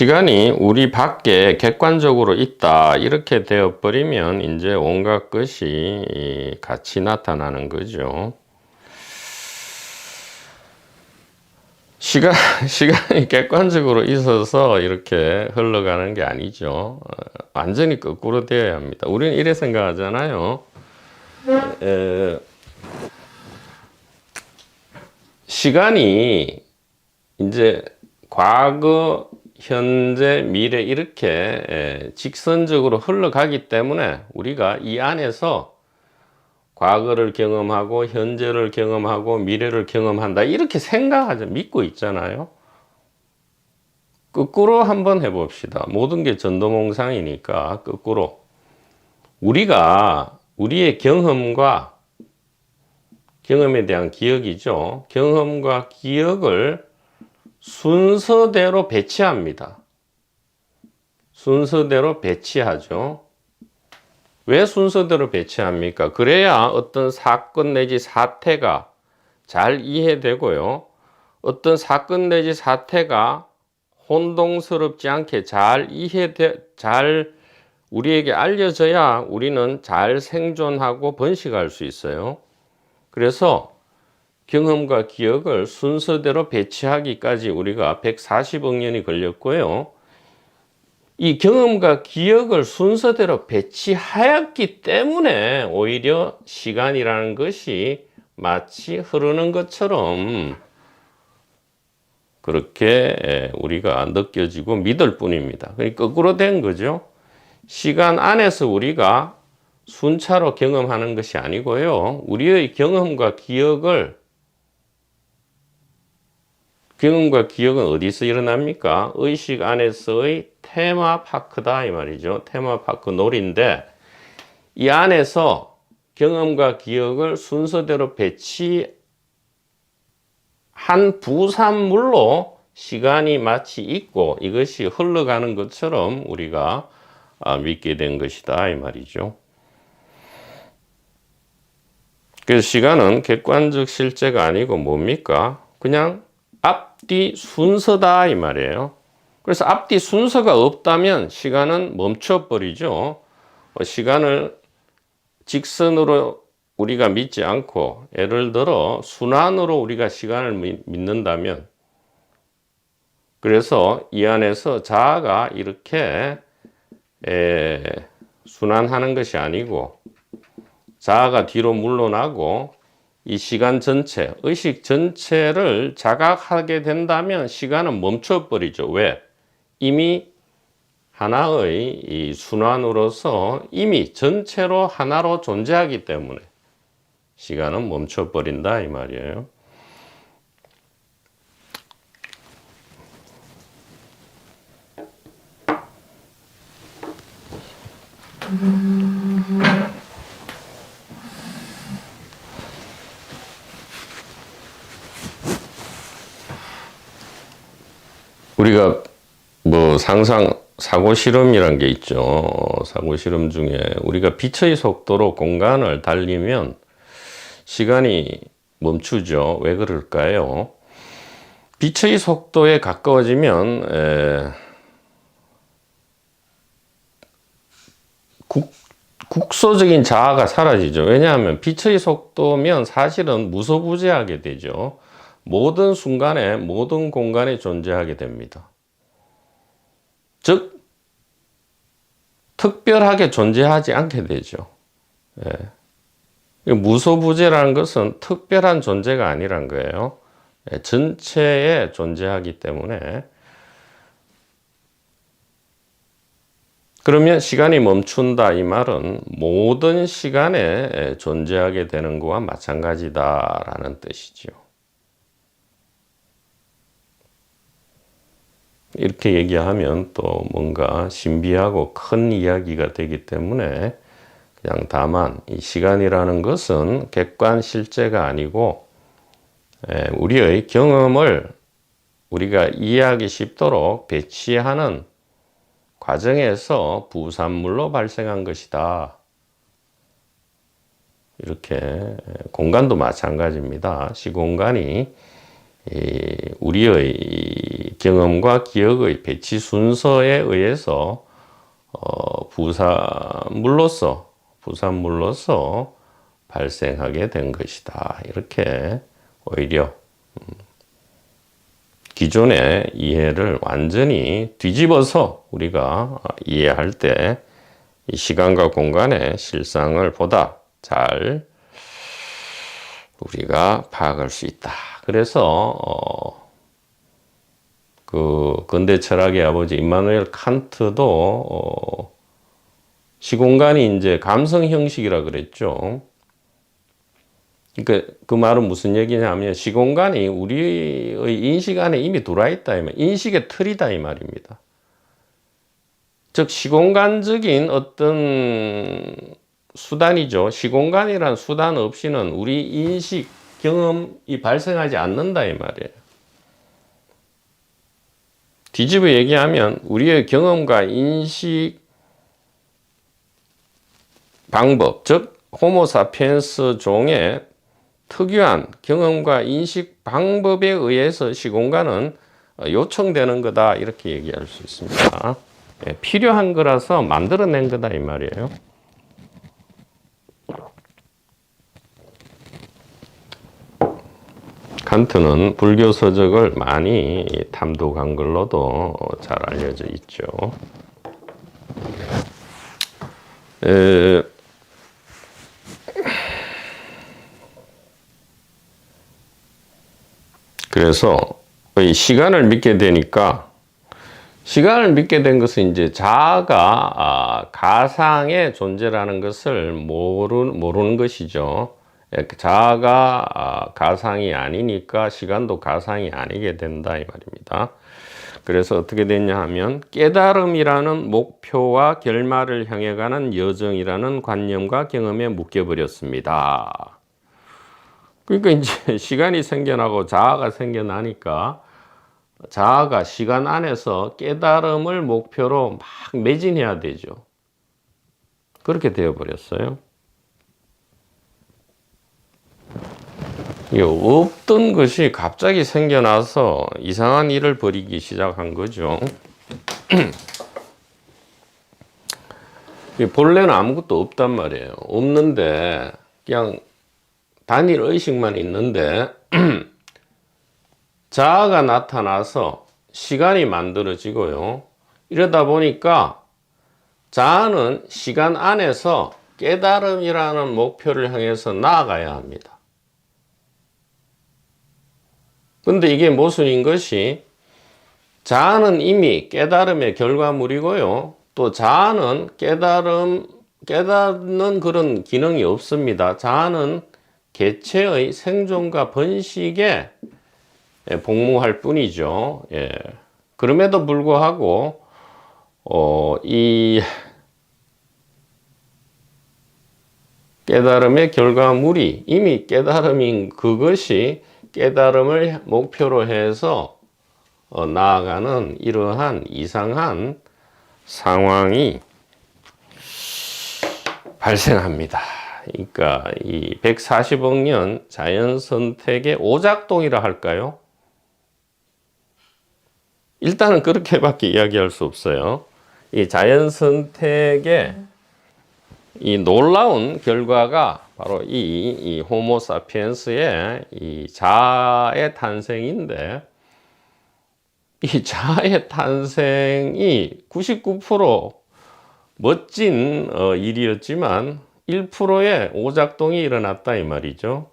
시간이 우리 밖에 객관적으로 있다 이렇게 되어 버리면 이제 온갖 것이 같이 나타나는 거죠. 시간 시간이 객관적으로 있어서 이렇게 흘러가는 게 아니죠. 어, 완전히 거꾸로 되어야 합니다. 우리는 이래 생각하잖아요. 에, 시간이 이제 과거, 현재, 미래 이렇게 에, 직선적으로 흘러가기 때문에 우리가 이 안에서 과거를 경험하고 현재를 경험하고 미래를 경험한다 이렇게 생각하죠 믿고 있잖아요. 거꾸로 한번 해봅시다. 모든 게 전도몽상이니까 거꾸로. 우리가 우리의 경험과 경험에 대한 기억이죠. 경험과 기억을 순서대로 배치합니다 순서대로 배치하죠 왜 순서대로 배치합니까? 그래야 어떤 사건 내지 사태가 잘 이해되고요. 어떤 사건 내지 사태가 혼동스럽지 않게 잘 이해돼, 잘 우리에게 알려져야 우리는 잘 생존하고 번식할 수 있어요. 그래서 경험과 기억을 순서대로 배치하기까지 우리가 140억 년이 걸렸고요. 이 경험과 기억을 순서대로 배치하였기 때문에 오히려 시간이라는 것이 마치 흐르는 것처럼 그렇게 우리가 느껴지고 믿을 뿐입니다. 그러니까 거꾸로 된 거죠. 시간 안에서 우리가 순차로 경험하는 것이 아니고요. 우리의 경험과 기억을 경험과 기억은 어디서 일어납니까? 의식 안에서의 테마파크다 이 말이죠. 테마파크 놀인데 이 안에서 경험과 기억을 순서대로 배치한 부산물로 시간이 마치 있고 이것이 흘러가는 것처럼 우리가 아, 믿게 된 것이다 이 말이죠. 그래서 시간은 객관적 실제가 아니고 뭡니까? 그냥 앞뒤 순서다 이 말이에요. 그래서 앞뒤 순서가 없다면 시간은 멈춰버리죠. 어, 시간을 직선으로 우리가 믿지 않고 예를 들어 순환으로 우리가 시간을 믿는다면 그래서 이 안에서 자아가 이렇게 에, 순환하는 것이 아니고 자아가 뒤로 물러나고 이 시간 전체, 의식 전체를 자각하게 된다면 시간은 멈춰버리죠. 왜? 이미 하나의 이 순환으로서 이미 전체로 하나로 존재하기 때문에 시간은 멈춰버린다 이 말이에요. 우리가 뭐 상상 사고 실험이란 게 있죠. 사고 실험 중에 우리가 빛의 속도로 공간을 달리면 시간이 멈추죠. 왜 그럴까요? 빛의 속도에 가까워지면 에, 국, 국소적인 자아가 사라지죠. 왜냐하면 빛의 속도면 사실은 무소부재하게 되죠. 모든 순간에 모든 공간에 존재하게 됩니다. 즉 특별하게 존재하지 않게 되죠. 예. 무소부재라는 것은 특별한 존재가 아니란 거예요. 예. 전체에 존재하기 때문에 그러면 시간이 멈춘다 이 말은 모든 시간에 존재하게 되는 것과 마찬가지다라는 뜻이죠. 이렇게 얘기하면 또 뭔가 신비하고 큰 이야기가 되기 때문에 그냥 다만 이 시간이라는 것은 객관 실제가 아니고 우리의 경험을 우리가 이해하기 쉽도록 배치하는 과정에서 부산물로 발생한 것이다. 이렇게 공간도 마찬가지입니다. 시공간이 이 우리의 이 경험과 기억의 배치 순서에 의해서 어, 부산물로서 부산물로서 발생하게 된 것이다. 이렇게 오히려 음, 기존의 이해를 완전히 뒤집어서 우리가 이해할 때이 시간과 공간의 실상을 보다 잘 우리가 파악할 수 있다. 그래서 어, 그 근대 철학의 아버지 임마누엘 칸트도 어, 시공간이 이제 감성 형식이라 그랬죠. 그러니까 그 말은 무슨 얘기냐면 시공간이 우리의 인식 안에 이미 들어와 있다 이 말, 인식의 틀이다 이 말입니다. 즉 시공간적인 어떤 수단이죠. 시공간이란 수단 없이는 우리 인식 경험이 발생하지 않는다 이 말이에요. 뒤집어 얘기하면 우리의 경험과 인식 방법, 즉 호모사피엔스 종의 특유한 경험과 인식 방법에 의해서 시공간은 요청되는 거다 이렇게 얘기할 수 있습니다. 예, 필요한 거라서 만들어낸 거다 이 말이에요. 칸트는 불교 서적을 많이 탐독한 걸로도 잘 알려져 있죠. 에, 그래서 이 시간을 믿게 되니까 시간을 믿게 된 것은 이제 자아가 아, 가상의 존재라는 것을 모르, 모르는 것이죠. 예, 자아가 아, 가상이 아니니까 시간도 가상이 아니게 된다 이 말입니다. 그래서 어떻게 됐냐 하면 깨달음이라는 목표와 결말을 향해 가는 여정이라는 관념과 경험에 묶여 버렸습니다. 그러니까 이제 시간이 생겨나고 자아가 생겨나니까 자아가 시간 안에서 깨달음을 목표로 막 매진해야 되죠. 그렇게 되어 버렸어요. 없던 것이 갑자기 생겨나서 이상한 일을 벌이기 시작한 거죠. 이 본래는 아무것도 없단 말이에요. 없는데 그냥 단일 의식만 있는데 자아가 나타나서 시간이 만들어지고요. 이러다 보니까 자아는 시간 안에서 깨달음이라는 목표를 향해서 나아가야 합니다. 근데 이게 모순인 것이 자아는 이미 깨달음의 결과물이고요. 또 자아는 깨달음, 깨닫는 그런 기능이 없습니다. 자아는 개체의 생존과 번식에 복무할 뿐이죠. 예. 그럼에도 불구하고, 어, 이 깨달음의 결과물이 이미 깨달음인 그것이 깨달음을 목표로 해서 어, 나아가는 이러한 이상한 상황이 발생합니다. 그러니까 이 140억 년 자연 선택의 오작동이라 할까요? 일단은 그렇게밖에 이야기할 수 없어요. 이 자연 선택의 이 놀라운 결과가 바로 이, 이 호모사피엔스의 이 자아의 탄생인데 이 자아의 탄생이 99% 멋진 어, 일이었지만 1%의 오작동이 일어났다 이 말이죠.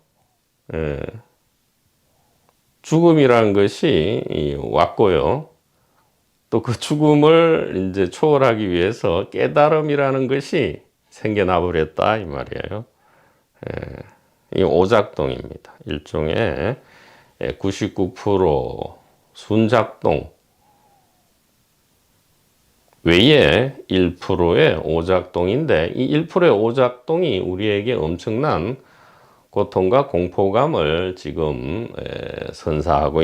예. 죽음이라는 것이 이, 왔고요. 또 그 죽음을 이제 초월하기 위해서 깨달음이라는 것이 생겨나 버렸다 이 말이에요. 이 오작동입니다. 일종의 99% 순작동 외에 1%의 오작동인데 이 1%의 오작동이 우리에게 엄청난 고통과 공포감을 지금 선사하고